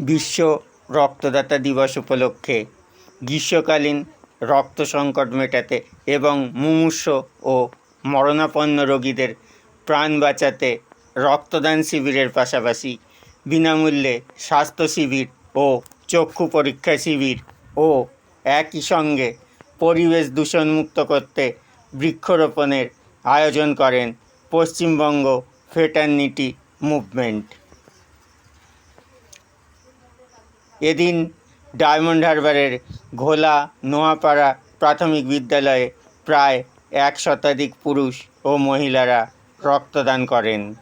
বিশ্ব রক্তদাতা দিবস উপলক্ষে গ্রীষ্মকালীন রক্ত সংকট মেটাতে এবং মুমূর্ষ ও মরণাপন্ন রোগীদের প্রাণ বাঁচাতে রক্তদান শিবিরের পাশাপাশি বিনামূল্যে স্বাস্থ্য শিবির ও চক্ষু পরীক্ষা শিবির ও একই সঙ্গে পরিবেশ দূষণমুক্ত করতে বৃক্ষরোপণের আয়োজন করেন পশ্চিমবঙ্গ ফেটার্নিটি মুভমেন্ট। এদিন ডায়মন্ড হারবারের ঘোলা নোয়াপাড়া প্রাথমিক বিদ্যালয়ে প্রায় এক শতাধিক পুরুষ ও মহিলারা রক্তদান করেন।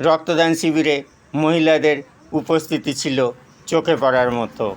রক্তদান শিবিরে মহিলাদের উপস্থিতি ছিল চোখে পড়ার মতো।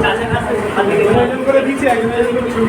একজন করে দিচ্ছি একজন করে ছবি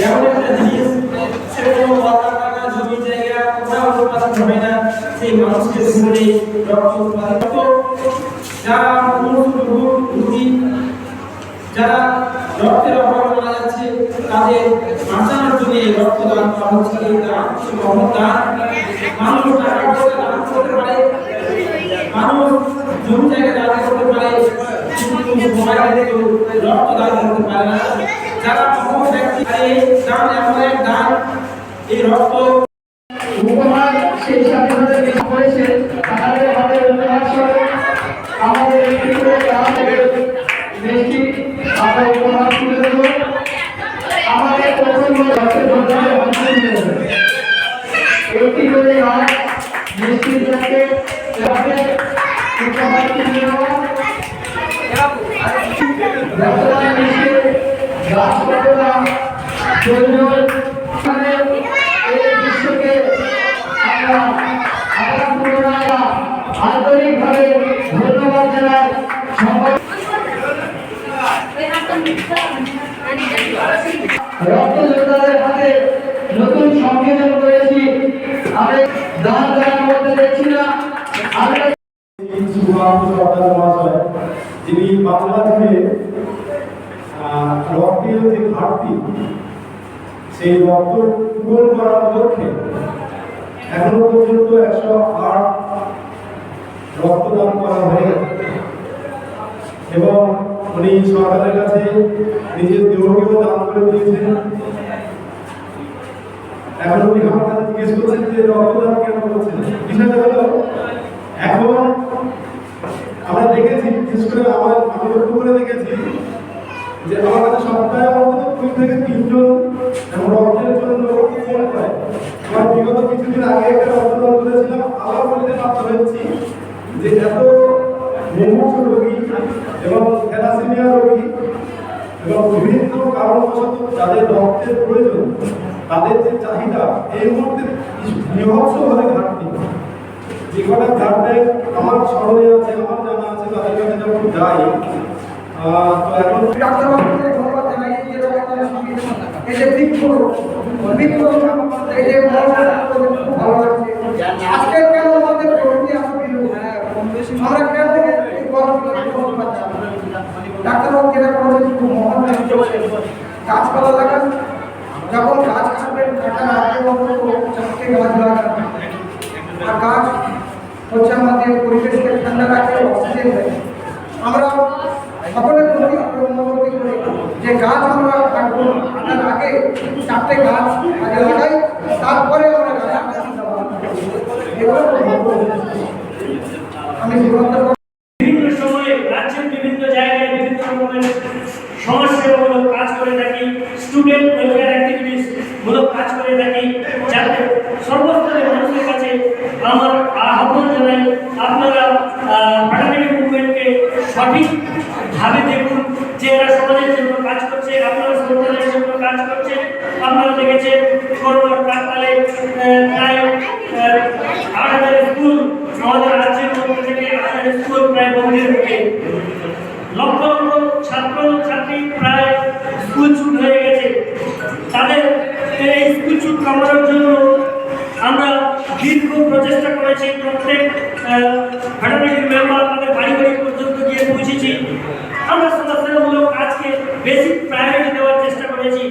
এমন একটা জিনিস সেটা কোনো টাকা জমি জায়গা, কোথাও উৎপাদন হবে না, সেই মানুষকে ধরে রক্ত উৎপাদন। যারা মনুষ্য যারা রক্তের অভাবে মারা যাচ্ছে, তাদের বাঁচানোর জন্য রক্তদান করা হচ্ছে দান দান মানুষ টাকা দান করতে পারে, মানুষ জমি জায়গা দান করতে মোবাইলে কেউ রক্ত দান করতে এই রক্ত সেই কিছু করেছে, তাহলে আমাদের উপহার স্বরূপ, আমাদের করে দেশটি আমরা বর্তমান বিশ্বে গাছ কতটা প্রয়োজন মানে এই বিশ্বকে আমরা আবার পুনরায় আন্তরিকভাবে ধন্যবাদ জানাই সংবাদ রক্তযোদ্ধাদের হাতে নতুন সংবিধান করেছি আমি দান দান করতে দেখছি না আমরা যিনি বাংলা থেকে রক্তের যে ঘাটতি, সেই রক্ত পূরণ করার লক্ষ্যে এখনও পর্যন্ত একশো আট রক্তদান করা হয়ে। এবং উনি সরকারের কাছে নিজের দেহকেও দান করে দিয়েছেন এখন উনি আমার কাছে জিজ্ঞেস করছেন যে রক্তদান কেন করছেন বিষয়টা হলো, এখন করে আমার আমি লক্ষ্য করে দেখেছি যে আমার কাছে সপ্তাহে অন্তত দুই থেকে তিনজন রক্তের জন্য ফোন করে। আমার বিগত কিছুদিন আগে একটা রক্তদান করেছিলাম, আবার বলতে প্রাপ্ত হয়েছি যে এত মুমূর্ষ রোগী এবং থ্যালাসেমিয়া রোগী এবং বিভিন্ন কারণবশত যাদের রক্তের প্রয়োজন, তাদের যে চাহিদা, এই মুহূর্তে বিভৎসভাবে ঘাটতি। যে কটা ব্লাড ব্যাংক আমার স্মরণে আছে, আমার জানা আছে, তাদের কাছে যখন যাই তো এখন ডাক্তারবাবুকে ধন্যবাদ জানাই যে রকমের সংবিধান এই যে বৃক্ষ বৃক্ষ এই যে ভালো লাগছে। আজকে কেন আমাদের প্রকৃতি আমরা কেন এই গরমগুলো করতে পারছি না? ডাক্তারবাবু লাগান, যখন bien el করেছি, প্রত্যেক ফ্যাটার্নিটির মেম্বার তাদের বাড়ি বাড়ি পর্যন্ত গিয়ে পৌঁছেছি আমরা সমাজসেবামূলক কাজকে বেসিক প্রায়োরিটি দেওয়ার চেষ্টা করেছি।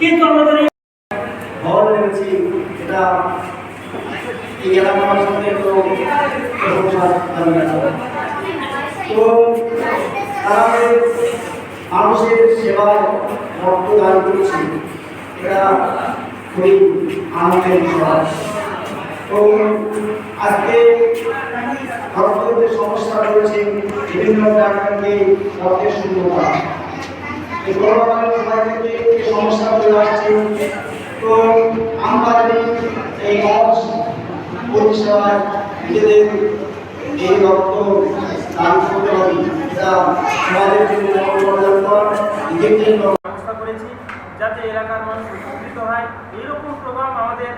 কিন্তু আমাদের ভালো লেগেছে এটা তো তো তারা মানুষের সেবায় রক্তদান করছে, এটা খুবই আনন্দের বিষয়। তো আজকে রক্তের যে সমস্যা রয়েছে বিভিন্ন ডাক্তারকে রক্তের শূন্যতা এই করোনার সময় থেকে এই সমস্যা চলে আসছে। তো আমরা যদি এই মঞ্চ পরিষেবায় নিজেদের এই রক্ত দান করতে পারি এটা সমাজের জন্য যাতে এলাকার মানুষ উপকৃত হয়। এইরকম প্রোগ্রাম আমাদের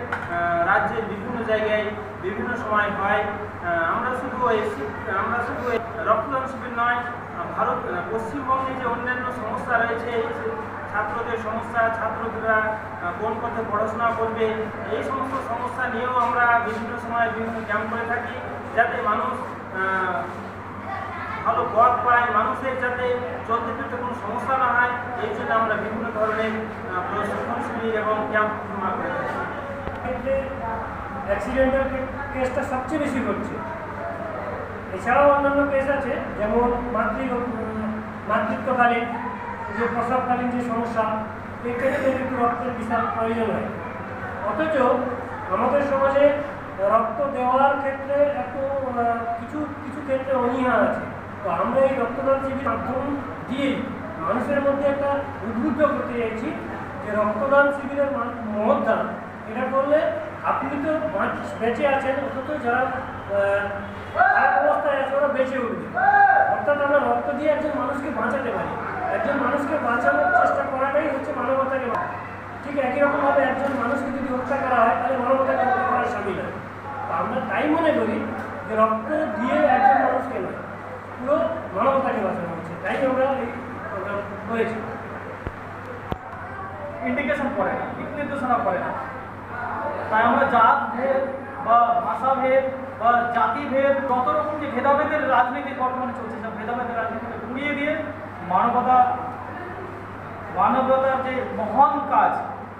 রাজ্যের বিভিন্ন জায়গায় বিভিন্ন সময় হয়। আমরা শুধু আমরা শুধু রক্তদান শিবির নয় ভারত পশ্চিমবঙ্গে যে অন্যান্য সমস্যা রয়েছে ছাত্রদের সমস্যা ছাত্ররা কোন পথে পড়াশোনা করবে, এই সমস্ত সমস্যা নিয়েও আমরা বিভিন্ন সময় বিভিন্ন ক্যাম্প করে থাকি, যাতে মানুষ ভালো পথ পায় মানুষের যাতে চলতে ফিরতে কোনো সমস্যা না হয় এই জন্য আমরা বিভিন্ন ধরনের প্রশিক্ষণ শিবির এবং ক্যাম্প করে কেসটা সবচেয়ে বেশি ঘটছে। এছাড়াও অন্যান্য কেস আছে যেমন মাতৃ মাতৃত্বকালীন যে প্রসবকালীন যে সমস্যা এই ক্ষেত্রে একটু রক্তের বিশাল প্রয়োজন হয়। অথচ আমাদের সমাজে রক্ত দেওয়ার ক্ষেত্রে আহ, কিছু কিছু ক্ষেত্রে অনীহা আছে। তো আমরা এই রক্তদান শিবির মাধ্যম দিয়েই মানুষের মধ্যে একটা উদ্বুদ্ধ করতে চাইছি যে রক্তদান শিবিরের মহৎদান, এটা করলে আপনি তো বাঁচ- আছেন, অথচ যারা অবস্থায় আছে ওরা বেঁচে উঠবে। অর্থাৎ আমরা রক্ত দিয়ে একজন মানুষকে বাঁচাতে পারি। একজন মানুষকে বাঁচানোর চেষ্টা করাটাই হচ্ছে মানবতাকে। ঠিক একই রকমভাবে একজন মানুষকে যদি হত্যা করা হয়, তাহলে মানবতাকে হত্যা করার সামিল হয় আমরা তাই মনে করি যে রক্ত দিয়ে একজন মানুষকে নয় পুরো মানবতাকে বাঁচানো হচ্ছে। তাই আমরা এই প্রোগ্রাম করেছি। ইন্ডিকেশন করে না দিক নির্দেশনা করে না। তাই আমরা জাত ভেদ বা ভাষা ভেদ বা জাতি ভেদ, যত রকম যে ভেদাভেদের রাজনীতি বর্তমানে চলছে, সব ভেদাভেদের রাজনীতিকে ঘুরিয়ে দিয়ে মানবতা, মানবতার যে মহান কাজ,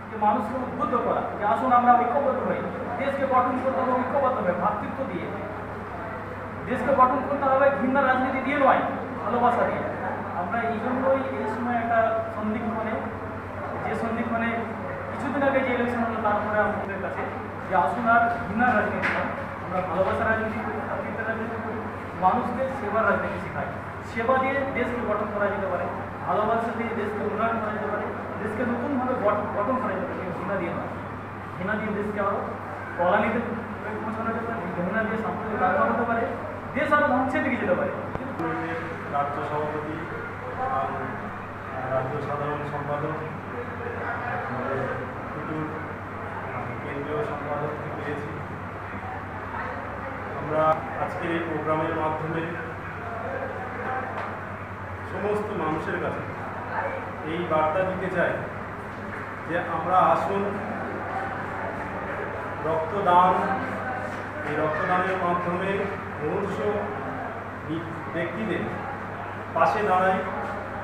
যে মানুষকে উদ্বুদ্ধ করা, যে আসুন আমরা ঐক্যবদ্ধ হই, দেশকে গঠন করতে হবে, ঐক্যবদ্ধ হবে ভ্রাতৃত্ব দিয়ে দেশকে গঠন করতে হবে ঘৃণা রাজনীতি দিয়ে নয়, ভালোবাসা দিয়ে। আমরা এই জন্যই এই সময় একটা সন্দিগ্ধনে যে সন্দিগ্ধনে কিছুদিন আগে যে ইলেকশন হলো তারপরে আমাদের কাছে যে আসুন আর ঘৃণা রাজনীতি আমরা ভালোবাসা রাজনীতি করি ভ্রাতৃত্বের রাজনীতি করি, মানুষকে সেবার রাজনীতি শেখাই। সেবা দিয়ে দেশকে গঠন করা যেতে পারে, ভালোবাসা দিয়ে দেশকে উন্নয়ন করা যেতে পারে, দেশকে নতুনভাবে গঠ- গঠন করা যেতে পারে ঘৃণা দিয়ে নয়। ঘৃণা দিয়ে দেশকে আরও কলানিতে পৌঁছানো যেতে পারে, ঘৃণা দিয়ে সাম্প্রতিক কারবার হতে পারে। দেশ আরও ধ্বংসের দিকে যেতে পারে। রাজ্য সভাপতি রাজ্য সাধারণ সম্পাদক কেন্দ্রীয় সম্পাদককে পেয়েছি। আমরা আজকের এই প্রোগ্রামের মাধ্যমে সমস্ত মানুষের কাছে এই বার্তা দিতে চাই যে আমরা আসুন, রক্তদান, এই রক্তদানের মাধ্যমে মনুষ্য ব্যক্তিদের পাশে দাঁড়াই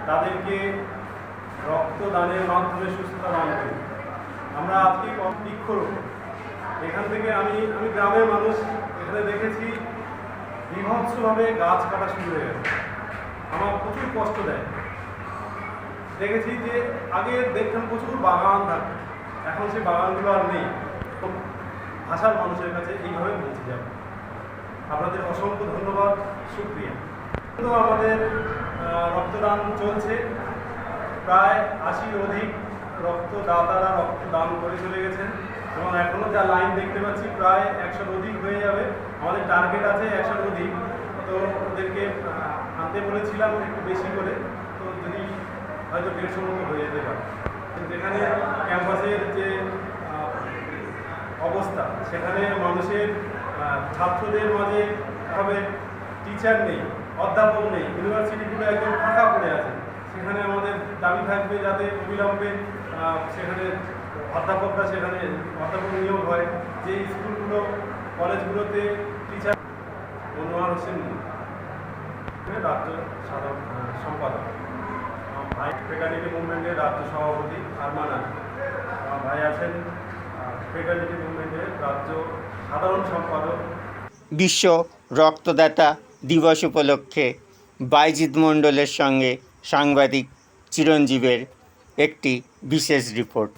তাদেরকে রক্তদানের মাধ্যমে সুস্থতা দান করি। আমরা আজকে বৃক্ষরোপণ। এখান থেকে আমি আমি গ্রামের মানুষ, এখানে দেখেছি বিভৎসভাবে গাছ কাটা শুরু হয়ে গেছে। আমার প্রচুর কষ্ট দেয়। দেখেছি যে আগে দেখতাম প্রচুর বাগান থাকতো। এখন সেই বাগানগুলো আর নেই। ভাষার মানুষের কাছে এইভাবে পৌঁছে যাবে। আপনাদের অসংখ্য ধন্যবাদ সুক্রিয়া তো আমাদের রক্তদান চলছে। প্রায় আশি অধিক রক্তদাতারা রক্তদান করে চলে গেছেন এবং এখনও যা লাইন দেখতে পাচ্ছি, প্রায় একশোর অধিক হয়ে যাবে। আমাদের টার্গেট আছে একশোর অধিক। তো ওদেরকে আনতে বলেছিলাম একটু বেশি করে। তো যদি হয়তো দেড়শো মতো হয়ে যেতে পারে। যেখানে ক্যাম্পাসের যে অবস্থা, সেখানে মানুষের ছাত্রদের মাঝে হবে টিচার নেই, অধ্যাপক নেই ইউনিভার্সিটিগুলো একদম ফাঁকা পড়ে আছে। সেখানে আমাদের দাবি থাকবে যাতে অবিলম্বে সেখানে অধ্যাপকরা সেখানে অধ্যাপক নিয়োগ হয়। যে স্কুলগুলো, কলেজগুলোতে টিচার মনোয়ার হোসেন রাজ্য সাধারণ সম্পাদক। ভাই ফেটার্নিটি মুভমেন্টের রাজ্য সভাপতি আরমান ভাই আছেন ফেটার্নিটি মুভমেন্টের রাজ্য সাধারণ সম্পাদক। বিশ্ব রক্তদাতা দিবস উপলক্ষে বাইজিৎ মণ্ডলের সঙ্গে সাংবাদিক চিরঞ্জীবের একটি বিশেষ রিপোর্ট।